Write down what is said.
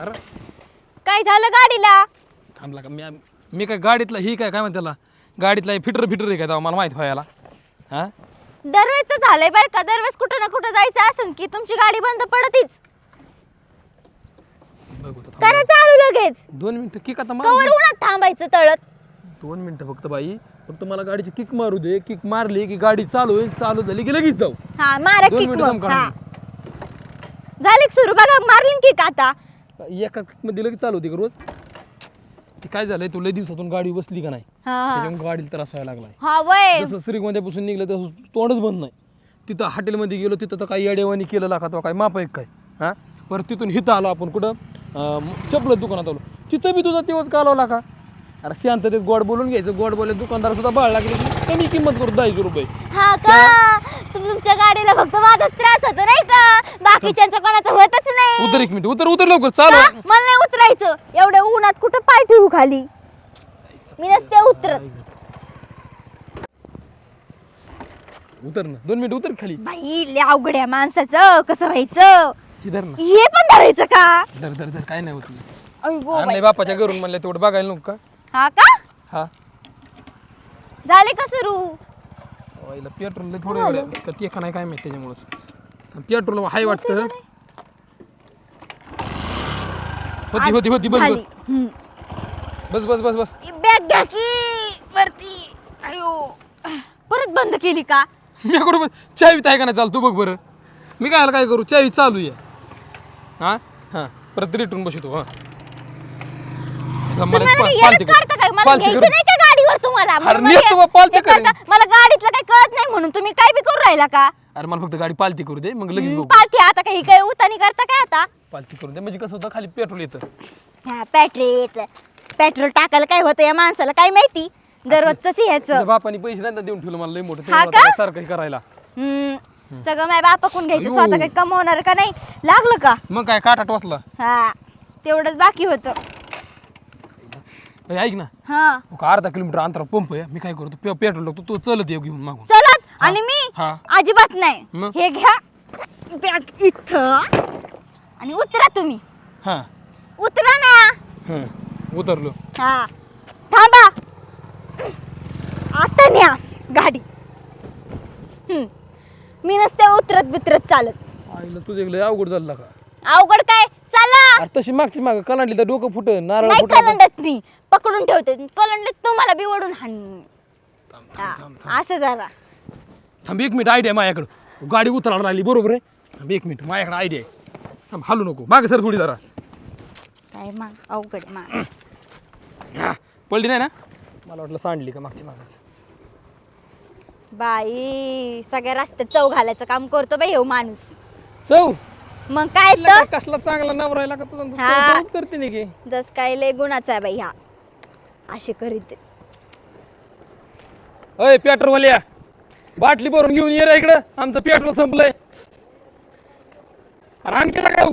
अरे. काय झालं गाडीला? थांबला का? मी मी काय गाडीतला ही काय काय म्हणते त्याला? गाडीतला फिटर फिटर आहे का तेव्हा? मला माहीत व्हायला. हा? दरवेळेच झालंय बरं का? दरवेळेस कुठं ना कुठं जायचं असेल की तुमची गाडी बंद पडतीच. बघू आता थांब. करा चालू लगेच. दोन मिनिटं किक आता कवर मार उन्हात थांबायचं तळत. दोन मिनिटं फक्त बाई. फक्त मला गाडीची किक मारू दे. किक मारली की गाडी चालू होईल चालू झाली की लगेच जाऊ. हा मारा दोन किक मिनिटं थांब झाली सुरू? बघा मारली किक आता. एका मध्ये लगेच चालू होती का रोज? ते काय झालंय तू लय दिवसातून गाडी बसली का नाही? हा हा. त्याच्यामुळे गाडीला त्रास व्हायला लागलाय. हा वय. जसं श्रीगोंद्यापासून निघलं तसं तोंडच बंद नाही. तिथं हॉटेलमध्ये गेलो तिथं तर काही येडेवानी केलं का तो काय माप आहे काय? हां? परत तिथून हिथं आलो आपण कुठं? अं, चपलं दुकानात आलो. तिथं बी तुझा तेव्हाच कालवला का? अरे शांततेत गोड बोलून घ्यायचं गोड बोलले दुकानदार सुद्धा बाळ लागले की कमी किंमत करू दहाशे रुपये. हा का? तुम- तुमच्या गाडीला फक्त माझाच त्रास होतो नाही का? बाकीच्यांचा कोणाचा होतच नाही. उतर एक मिनिट उतर उतर लवकर चालू. हा? मला नाही उतरायचं. एवढ्या उन्हात कुठं पाय ठेवू खाली? मी नसते उतरत. उतर ना दोन मिनिट उतर खाली. बाई लय अवघड आहे माणसाचं. कसं व्हायचं? ना. हे पण धरायचं का? धर धर धर काय नाही होत. अय गो बाई. आणलंय बापाच्या घरून म्हणलं तेवढं बघायला नको का? हा का? हा. झाले का सुरू? पेट्रोल थोडं एवढं का ते का नाही काय माहिती त्याच्यामुळंच. पेट्रोल हाय वाटतं. होती होती होती बस. बस. हम्म. बस बस बस बस. ती बॅग घ्या की वरती. अयो. परत बंद केली का? मी करू चावीत आहे का नाही? चाल तू बघ बरं. मी काय काय करू? चावी चालू आहे. हा? हा. परत रिटून बसतो हा. मला काय? मला पालथी घ्यायचं कर. नाही का गाडीवर तुम्हाला अरे मला हे करता. गाडीतलं काही कळत नाही म्हणून तुम्ही काय बी करू राहिला का? अरे मला फक्त गाडी पालती करू दे मग लगेच बघू. पालथी आता काही काय उतानी करता काय आता? पालती करू दे म्हणजे कसं होतं खाली पेट्रोल येतं. हा पेट्रोल पेट्रोल टाकायला काय होतं या माणसाला काय माहिती? दररोजच ह्याचं तुझ्या बापाने पैसे नाही ना देऊन ठेवलं मला लय मोठं हा तेव्हा का? आता सारखं हे करायला. हम्म सगळं माझ्या बापाकडून घ्यायचं अयो. स्वतः काही कमवणार का नाही? लागलं का? मग काय काटा टोचला हा तेवढंच बाकी होतं. ए, ऐक ना. हा. ఒక अर्धा किलोमीटर अंतरा पंप आहे. मी काय करतो पे- पेट्रोल टाकतो तू चलत ये घेऊन मागून. चलत? आणि मी हा. अजिबात नाही. मग? हे घ्या. बॅग इथं. आणि उतरा तुम्ही. हां. उतरा ना. हां. उतरलो. हा. थांबा. आता न्या गाडी. हम्म. मी नसते उतरत बितरत चालत. आईला तुझे लय अवघड झालं का? अवघड काय? अरे तशी मागची माग कलांडली तर डोकं फुट नारळ नाही फुट कलंडत मी पकडून ठेवते. कलंडत तुम्हाला बी ओढून हाण हा, असं जरा. थांब एक मिनिट आयडिया माझ्याकडं. गाडी उतरायला राहिली बरोबर आहे? थांब एक मिनिट माझ्याकडे आयडिया आहे. थांब हालू नको. मागे सर थोडी जरा. काय मग? अवघड मग. हा, पडली नाही ना? मला वाटलं सांडली का मागची मागच. बाई सगळ्या रस्त्यात चव घालायचं काम करतो बाई हो माणूस. चव? मग काय तुला तर? काय कसला चांगला नवरायला का तुझा? हा. करते नाही की जस काय लय गुणाचा आहे बाई हा. असे करीत. अय पेट्रोलवाल्या बाटली भरून घेऊन ये रे इकडं. आमचं पेट्रोल संपलंय. अरे आणखी काय